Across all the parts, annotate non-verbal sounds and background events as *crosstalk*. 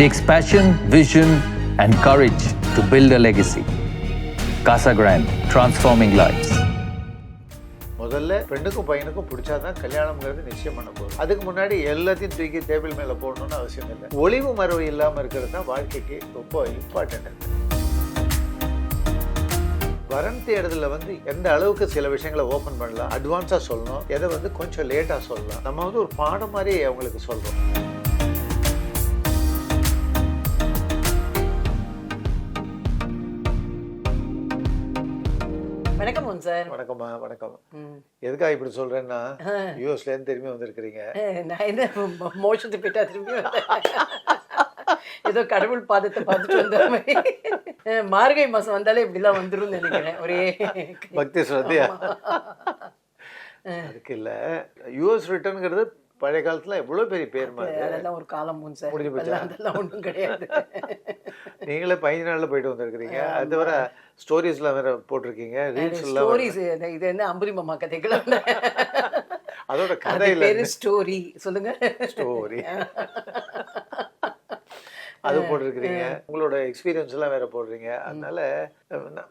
Takes passion, vision, and courage to build a legacy. Casa Grande, transforming lives. முதல்ல பெண்ணுக்கும் பையனுக்கும் பிடிச்சாதான் கல்யாணம்ங்கிறது நிச்சயம் பண்ண போகுது அதுக்கு முன்னாடி எல்லாத்தையும் தூக்கி டேபிள் மேலே போடணும்னு அவசியம் இல்லை. ஒளிவு மறைவு இல்லாமல் இருக்கிறது தான் வாழ்க்கைக்கு ரொம்ப இம்பார்ட்டன்ட் வரன் தேடுதலில் வந்து எந்த அளவுக்கு சில விஷயங்களை ஓப்பன் பண்ணலாம் அட்வான்ஸாக சொல்லணும் எதை வந்து கொஞ்சம் லேட்டாக சொல்லலாம். நம்ம வந்து ஒரு பாடம் மாதிரி அவங்களுக்கு சொல்கிறோம் வணக்கம் சார். வணக்கம்மா வணக்கம். எதுக்காக இப்படி சொல்கிறேன்னா யூஎஸ்லேருந்து திரும்பி வந்திருக்கிறீங்க. நான் என்ன மோஷத்து போயிட்டா திரும்பி. ஏதோ கடவுள் பாதத்தை பார்த்துட்டு வந்த மாதிரி. அஹ், மார்கழி மாசம் வந்தாலே இப்படிலாம் வந்துரும்னு நினைக்கிறேன். ஒரே பக்தி ஸ்ரத்தையா? அதுக்கு இல்லை. யூஎஸ் ரிட்டர்னுங்கிறது பழைய காலத்துல எவ்வளோ பெரிய பேர் மாதிரி? அதெல்லாம் ஒரு காலம் முடிஞ்சு போச்சா? இப்பெல்லாம் அதெல்லாம் ஒன்றும் கிடையாது. *laughs* நீங்களே பதினஞ்சு நாள்ல போயிட்டு வந்திருக்கிறீங்க. அது தவிர ஸ்டோரிஸ்லாம் வேற போட்டிருக்கீங்க ரீல்ஸ். ஸ்டோரிஸ் இது என்ன அம்புரி மாமா கதைகள்? அதோட அது கதை இல்லை ஸ்டோரி சொல்லுங்க. ஸ்டோரி *laughs* அது போட்டிருக்கிறீங்க. உங்களோட எக்ஸ்பீரியன்ஸ் எல்லாம் வேற போடுறீங்க. அதனால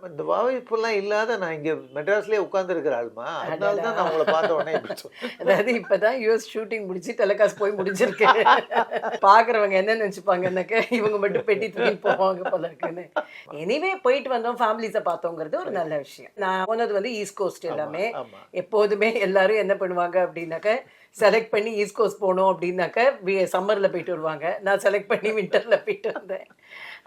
இந்த வாய்ப்பெல்லாம் இல்லாத நான் இங்க மெட்ராஸ்லயே உட்கார்ந்து இருக்கிற ஆளுமா. அதனால தான் நான் உங்களை பார்த்த உடனே. அதாவது இப்பதான் யூஎஸ் ஷூட்டிங் முடிச்சு டெலிகாஸ்ட் போய் முடிஞ்சிருக்கு பாக்குறவங்க என்ன நினைச்சுப்பாங்கன்னாக்க இவங்க மட்டும் பெட்டி தூக்கி போவாங்க போல இருக்குன்னு. எனிவே போயிட்டு வந்தோம். ஃபேமிலிஸை பார்த்தோங்கிறது ஒரு நல்ல விஷயம். நான் போனது வந்து ஈஸ்ட் கோஸ்ட் எல்லாமே. எப்போதுமே எல்லாரும் என்ன பண்ணுவாங்க அப்படின்னாக்க செலக்ட் பண்ணி ஈஸ்ட் கோஸ்ட் போகணும் அப்படின்னாக்க சம்மரில் போயிட்டு வருவாங்க. நான் செலக்ட் பண்ணி விண்டரில் போயிட்டு வந்தேன்.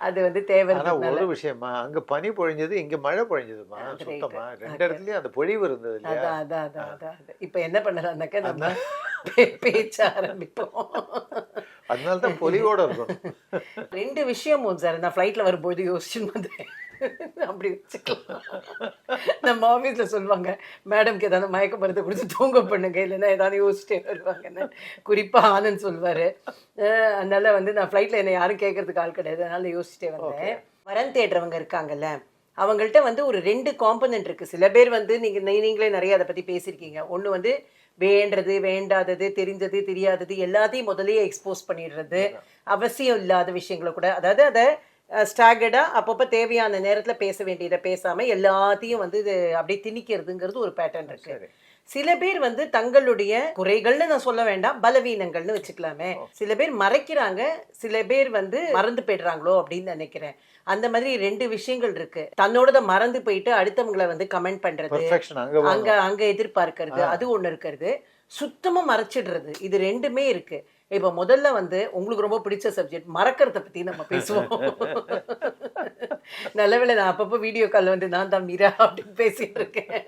அது வந்து தேவை ஒரு விஷயமா அங்க பனி பொழிஞ்சது இங்க மழை பொழிஞ்சதுமா சுத்தமா. ரெண்டு இடத்துலயும் அந்த பொழிவு இருந்தது அதான் அதான் அதான் அதான். இப்ப என்ன பண்ணலாம்னாக்க நம்ம *laughs* பேச்ச ஆரம்பிப்போம். அதனால தான் பொலிவோட இருக்கணும். *laughs* ரெண்டு விஷயம் சார் நான் ஃப்ளைட்டில் வரும்போது யோசிச்சுன்னு வந்தேன். அப்படி வச்சுக்கலாம். நம்ம ஆஃபீஸில் சொல்லுவாங்க மேடம்க்கு ஏதாவது மயக்க மருந்து கொடுத்து தூங்க பண்ணுங்க இல்லைன்னா ஏதாவது யோசிச்சிட்டே வருவாங்கன்னு குறிப்பாக ஆனந்த் சொல்வார் அதனால வந்து நான் ஃப்ளைட்டில் என்னை யாரும் கேட்கறதுக்கு ஆள் கிடையாது. அதனால யோசிச்சிட்டே வந்தேன். வரன் தேடுறவங்க இருக்காங்கல்ல அவங்கள்ட்ட வந்து ஒரு ரெண்டு காம்பனன்ட் இருக்கு. சில பேர் வந்து நீங்க நீ- நீங்களே நிறைய அதை பத்தி பேசியிருக்கீங்க. ஒண்ணு வந்து வேண்டது வேண்டாதது தெரிஞ்சது தெரியாதது எல்லாத்தையும் முதல்லயே எக்ஸ்போஸ் பண்ணிடுறது அவசியம் இல்லாத விஷயங்களை கூட. அதாவது அதை ஸ்டாகர்டா அப்பப்போ தேவையான நேரத்துல பேச வேண்டியதை பேசாம எல்லாத்தையும் வந்து இது அப்படியே திணிக்கிறதுங்கிறது ஒரு பேட்டர்ன் இருக்கு. சில பேர் வந்து தங்களுடைய குறைகள்னு நான் சொல்ல வேண்டாம் பலவீனங்கள்னு வச்சுக்கலாமே. சில பேர் மறைக்கிறாங்க சில பேர் வந்து மறந்து போயிடுறாங்களோ அப்படின்னு நினைக்கிறேன். அந்த மாதிரி ரெண்டு விஷயங்கள் இருக்கு. தன்னோடத மறந்து போயிட்டு அடுத்தவங்களை வந்து கமெண்ட் பண்றது அங்க அங்க எதிர்பார்க்கறது அது ஒண்ணு இருக்கிறது. சுத்தமா மறைச்சிடுறது இது ரெண்டுமே இருக்கு. இப்ப முதல்ல வந்து உங்களுக்கு ரொம்ப பிடிச்ச சப்ஜெக்ட் மறக்கறத பத்தி நம்ம பேசுவோம். *laughs* நல்லவேளை நான் அப்பப்போ வீடியோ கால் வந்து நான் தான் மீரா அப்படின்னு பேசிட்டு இருக்கேன்.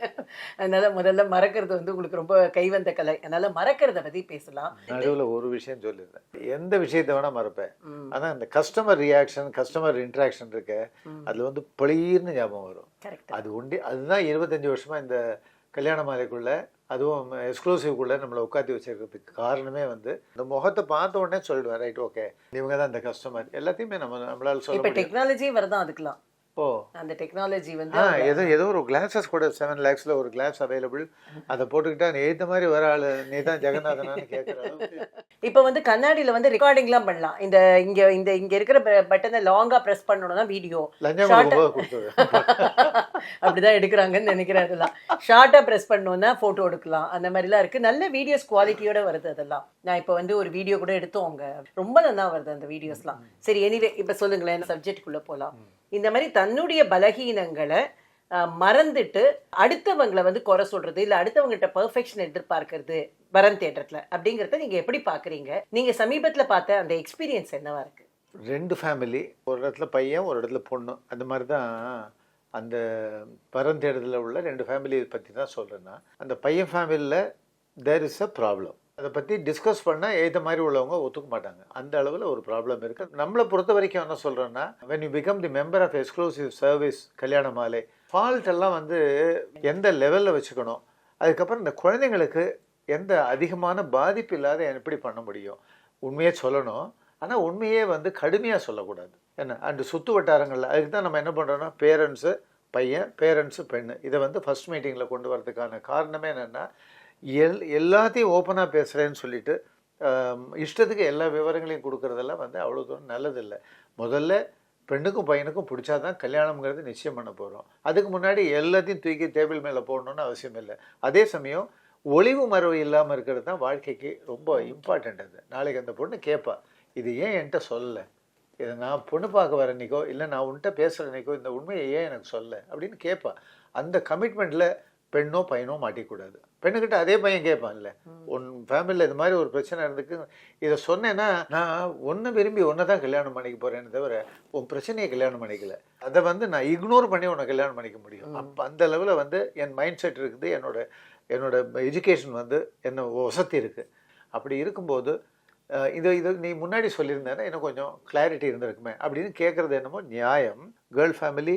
அதனால முதல்ல மறக்கிறது வந்து உங்களுக்கு ரொம்ப கைவந்த கலை. அதனால மறக்கிறத பத்தி பேசலாம். நடுவுல ஒரு விஷயம் சொல்லிடுறேன். எந்த விஷயத்தை வேணா மறப்பேன். ஆனா இந்த கஸ்டமர் ரியாக்ஷன் கஸ்டமர் இன்ட்ராக்ஷன் இருக்கு அதுல வந்து பளீர்னு ஞாபகம் வரும். கரெக்ட் அது உண்டி அதுதான் இருபத்தஞ்சு வருஷமா இந்த கல்யாண மாலைக்குள்ள அதுவும் எக்ஸ்க்ளூசிவ்குள்ள நம்மளை உட்காத்தி வச்சிருக்கிறதுக்கு காரணமே வந்து இந்த முகத்தை பார்த்த உடனே சொல்லிடுவேன் ரைட் ஓகே இவங்க தான் இந்த கஸ்டமர் எல்லாத்தையுமே நம்ம நம்மளால சொல்ல இப்ப டெக்னாலஜி வரதான் அதுக்கெல்லாம்? ஓ. அந்த டெக்னாலஜி வந்து ஏதோ ஏதோ ஒரு கிளாஸஸ் கூட செவன் லேக்ஸ்ல ஒரு கிளாஸ் அவைலபிள் அதை போட்டுக்கிட்டா ஏத்த மாதிரி வர ஆளு. நீ தான் ஜெகநாதனான்னு கேட்குற இப்போ வந்து கண்ணாடியில வந்து ரெக்கார்டிங்லாம் பண்ணலாம். இந்த இங்க இந்த இங்க இருக்கிற பட்டனை லாங்கா பிரஸ் பண்ணணும்னா வீடியோ லஞ்சம் கொடுத்தது *laughs* அப்படிதான் எடுக்கிறாங்கன்னு நினைக்கிறேன் அதெல்லாம் ஷார்ட்டா பிரஸ் பண்ணோம்னா போட்டோ எடுக்கலாம். அந்த மாதிரிலாம் இருக்கு. நல்ல வீடியோஸ் குவாலிட்டியோட வருது அதெல்லாம். நான் இப்போ வந்து ஒரு வீடியோ கூட எடுத்தோம் அவங்க ரொம்ப நல்லா வருது அந்த வீடியோஸ்லாம் சரி எனிவே இப்போ சொல்லுங்களேன். சப்ஜெக்ட்குள்ள போகலாம் இந்த மாதிரி தன்னுடைய பலகீனங்களை மறந்துட்டு அடுத்தவங்களை வந்து குறை சொல்றது இல்ல அடுத்தவங்ககிட்ட பர்ஃபெக்ஷன் எதிர்பார்க்கறது வரம் தேட்டத்துல அப்படிங்கறத நீங்க எப்படி பாக்குறீங்க? நீங்க சமீபத்துல பார்த்த அந்த எக்ஸ்பீரியன்ஸ் என்னவா இருக்கு? ரெண்டு ஃபேமிலி ஒரு இடத்துல பையன் ஒரு இடத்துல பொண்ணு. அந்த மாதிரி தான் அந்த பரந்தேடுதலில் உள்ள ரெண்டு ஃபேமிலி பற்றி தான் சொல்கிறேன்னா அந்த பையன் ஃபேமிலியில் தேர் இஸ் அ ப்ராப்ளம் அதை பற்றி டிஸ்கஸ் பண்ணால் ஏற்ற மாதிரி உள்ளவங்க ஒத்துக்க மாட்டாங்க. அந்த அளவில் ஒரு ப்ராப்ளம் இருக்குது நம்மளை பொறுத்த வரைக்கும் என்ன சொல்கிறேன்னா when you become the member of exclusive service Kalyana Malai fault எல்லாம் வந்து எந்த லெவலில் வச்சுக்கணும் அதுக்கப்புறம் இந்த குழந்தைங்களுக்கு எந்த அதிகமான பாதிப்பு இல்லாத எப்படி பண்ண முடியும்? உண்மையே சொல்லணும். ஆனால் உண்மையே வந்து கடுமையாக சொல்லக்கூடாது. என்ன? அண்டு சுற்று வட்டாரங்களில் அதுக்கு தான் நம்ம என்ன பண்ணுறோன்னா பேரண்ட்ஸு பையன் பேரண்ட்ஸு பெண்ணு இதை வந்து ஃபர்ஸ்ட் மீட்டிங்கில் கொண்டு வரதுக்கான காரணமே என்னென்னா எல் எல்லாத்தையும் ஓப்பனாக பேசுகிறேன்னு சொல்லிட்டு இஷ்டத்துக்கு எல்லா விவரங்களையும் கொடுக்குறதெல்லாம் வந்து அவ்வளோ தூரம் நல்லதில்லை. முதல்ல பெண்ணுக்கும் பையனுக்கும் பிடிச்சாதான் கல்யாணம்ங்கிறது நிச்சயம் பண்ண போகிறோம் அதுக்கு முன்னாடி எல்லாத்தையும் தூக்கி டேபிள் மேலே போடணும்னு அவசியம் இல்லை. அதே சமயம் ஒளிவு மறைவு இல்லாமல் இருக்கிறது தான் வாழ்க்கைக்கு ரொம்ப இம்பார்ட்டண்ட் அது. நாளைக்கு அந்த பொண்ணு கேட்பா இது ஏன் என்கிட்ட சொல்லலை? இதை நான் பொண்ணு பார்க்க வர அன்னைக்கோ இல்லை நான் உன்கிட்ட பேசுகிற அன்னைக்கோ இந்த உண்மையை ஏன் எனக்கு சொல்ல அப்படின்னு கேட்பா. அந்த கமிட்மெண்ட்டில் பெண்ணோ பையனோ மாட்டிக்கூடாது. பெண்ணுக்கிட்ட அதே பையன் கேட்பான்ல உன் ஃபேமிலியில் இது மாதிரி ஒரு பிரச்சனை இருந்துக்கு இதை சொன்னேன்னா நான் ஒன்றை விரும்பி ஒன்றை தான் கல்யாணம் பண்ணிக்க போகிறேன்னு தவிர உன் பிரச்சனையை கல்யாணம் பண்ணிக்கல. அதை வந்து நான் இக்னோர் பண்ணி உன்னை கல்யாணம் பண்ணிக்க முடியும். அப்போ அந்த லெவலில் வந்து என் மைண்ட் செட் இருக்குது என்னோட என்னோட எஜுகேஷன் வந்து என்ன வசதி இருக்குது அப்படி இருக்கும்போது இது இது நீ முன்னாடி சொல்லியிருந்தேன்னா இன்னும் கொஞ்சம் கிளாரிட்டி இருந்திருக்குமே. அப்படின்னு கேட்குறது என்னமோ நியாயம். Girl family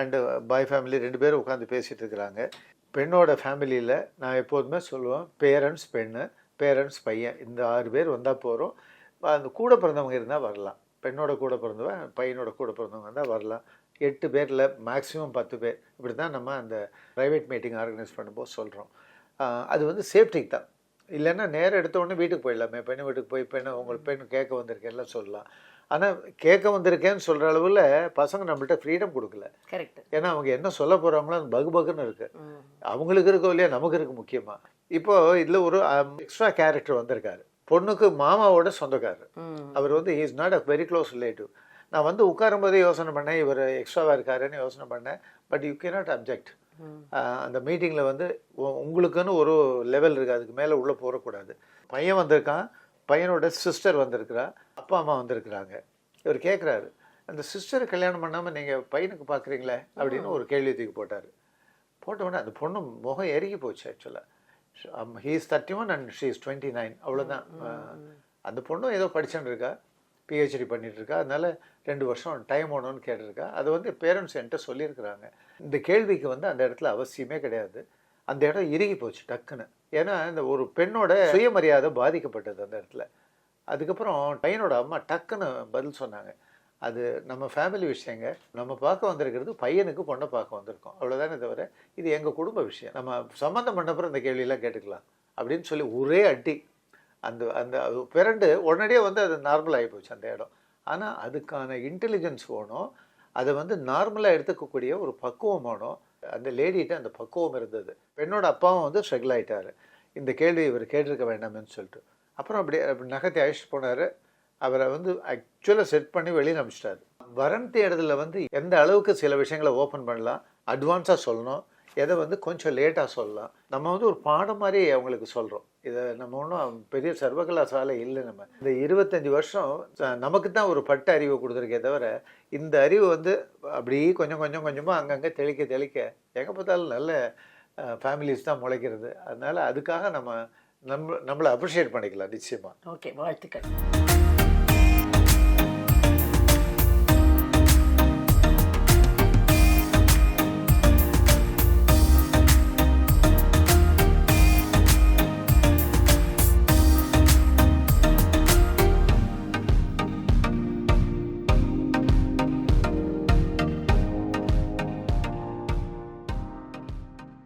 and boy family ரெண்டு பேரும் உட்காந்து பேசிகிட்டு இருக்கிறாங்க. பெண்ணோட ஃபேமிலியில் நான் எப்போதுமே சொல்லுவேன் பேரண்ட்ஸ் பெண்ணு பேரண்ட்ஸ் பையன் இந்த ஆறு பேர் வந்தால் போகிறோம் அந்த கூட பிறந்தவங்க இருந்தால் வரலாம். பெண்ணோட கூட பிறந்தவன் பையனோட கூட பிறந்தவங்க இருந்தால் வரலாம். எட்டு பேரில் மேக்ஸிமம் பத்து பேர். இப்படி தான் நம்ம அந்த ப்ரைவேட் மீட்டிங் ஆர்கனைஸ் பண்ணும்போது சொல்கிறோம் அது வந்து சேஃப்டிக்கு தான். இல்லைன்னா நேரம் எடுத்த உடனே வீட்டுக்கு போயிடலாமே. பெண் வீட்டுக்கு போய் பெண்ணை உங்கள் பெண் கேட்க வந்திருக்கேன்லாம் சொல்லலாம். ஆனால் கேட்க வந்திருக்கேன்னு சொல்கிற அளவில் பசங்க நம்மள்ட்ட ஃப்ரீடம் கொடுக்கல. கரெக்ட் ஏன்னா அவங்க என்ன சொல்ல போகிறாங்களோ அது பகு பகுன்னு இருக்குது அவங்களுக்கு இருக்கோ இல்லையா நமக்கு இருக்கு முக்கியமாக இப்போ இதில் ஒரு எக்ஸ்ட்ரா கேரக்டர் வந்திருக்காரு. பொண்ணுக்கு மாமாவோட சொந்தக்காரர். அவர் வந்து is not a very close relative நான் வந்து உட்காரும்போதே யோசனை பண்ணேன் இவர் எக்ஸ்ட்ராவாக இருக்காருன்னு யோசனை பண்ணேன். பட் யூ கேனாட் அப்ஜெக்ட் அந்த மீட்டிங்கில் வந்து உங்களுக்குன்னு ஒரு லெவல் இருக்குது அதுக்கு மேலே உள்ளே போகக்கூடாது பையன் வந்திருக்கான். பையனோட சிஸ்டர் வந்திருக்கிறா. அப்பா அம்மா வந்திருக்கிறாங்க. இவர் கேட்குறாரு அந்த சிஸ்டரை கல்யாணம் பண்ணாமல் நீங்கள் பையனுக்கு பார்க்குறீங்களே அப்படின்னு ஒரு கேள்வி தூக்கி போட்டார். போட்ட உடனே அந்த பொண்ணு முகம் எருகி போச்சு ஆக்சுவலாக he is thirty one and she is twenty nine அவ்வளோதான் அந்த பொண்ணும் ஏதோ படிச்சுட்டு இருக்கா. பிஹெச்டி பண்ணிட்டு அதனால் ரெண்டு வருஷம் டைம் வேணும்னு கேட்டிருக்கா. அது வந்து பேரண்ட்ஸ் என்கிட்ட சொல்லியிருக்கிறாங்க. இந்த கேள்விக்கு வந்து அந்த இடத்துல அவசியமே கிடையாது. அந்த இடம் இறுகி போச்சு டக்குன்னு. ஏன்னா இந்த ஒரு பெண்ணோட சுயமரியாதை பாதிக்கப்பட்டது அந்த இடத்துல. அதுக்கப்புறம் பையனோட அம்மா டக்குன்னு பதில் சொன்னாங்க. அது நம்ம ஃபேமிலி விஷயங்க. நம்ம பார்க்க வந்திருக்கிறது பையனுக்கு பொண்ணை பார்க்க வந்திருக்கோம். அவ்வளோதானே தவிர இது எங்கள் குடும்ப விஷயம். நம்ம சம்மந்தம் பண்ணப்புறம் இந்த கேள்வியெல்லாம் கேட்டுக்கலாம். அப்படின்னு சொல்லி ஒரே அடி அந்த அந்த அது பிறண்டு உடனடியே வந்து அது நார்மலாகி போச்சு அந்த இடம். ஆனால் அதுக்கான இன்டெலிஜென்ஸ் வேணும். அதை வந்து நார்மலாக எடுத்துக்கக்கூடிய ஒரு பக்குவம் வேணும். அந்த லேடிகிட்ட அந்த பக்குவம் இருந்தது. பெண்ணோட அப்பாவும் வந்து ஸ்ட்ரகிள் ஆயிட்டாரு. இந்த கேள்வி இவர் கேட்டிருக்க வேண்டாமேன்னு சொல்லிட்டு. அப்புறம் அப்படி அப்படி நகத்தை அழைச்சிட்டு போனார். அவரை வந்து ஆக்சுவலாக செட் பண்ணி வெளியில் அனுப்பிச்சிட்டாரு. வரன் இடத்துல வந்து எந்த அளவுக்கு சில விஷயங்களை ஓப்பன் பண்ணலாம் அட்வான்ஸாக சொல்லணும் எதை வந்து கொஞ்சம் லேட்டாக சொல்லலாம். நம்ம வந்து ஒரு பாடம் மாதிரி அவங்களுக்கு சொல்கிறோம் இதை நம்ம ஒன்றும் பெரிய சர்வகலாசாலை இல்லை நம்ம. இந்த இருபத்தஞ்சி வருஷம் நமக்கு தான் ஒரு பட்ட அறிவை கொடுத்துருக்கே தவிர இந்த அறிவு வந்து அப்படியே கொஞ்சம் கொஞ்சம் கொஞ்சமாக அங்கங்கே தெளிக்க தெளிக்க எங்கே பார்த்தாலும் நல்ல ஃபேமிலிஸ் தான் முளைக்கிறது. அதனால அதுக்காக நம்ம நம்ம நம்மளை அப்ரிஷியேட் பண்ணிக்கலாம் நிச்சயமாக ஓகே வாழ்த்துக்கள்.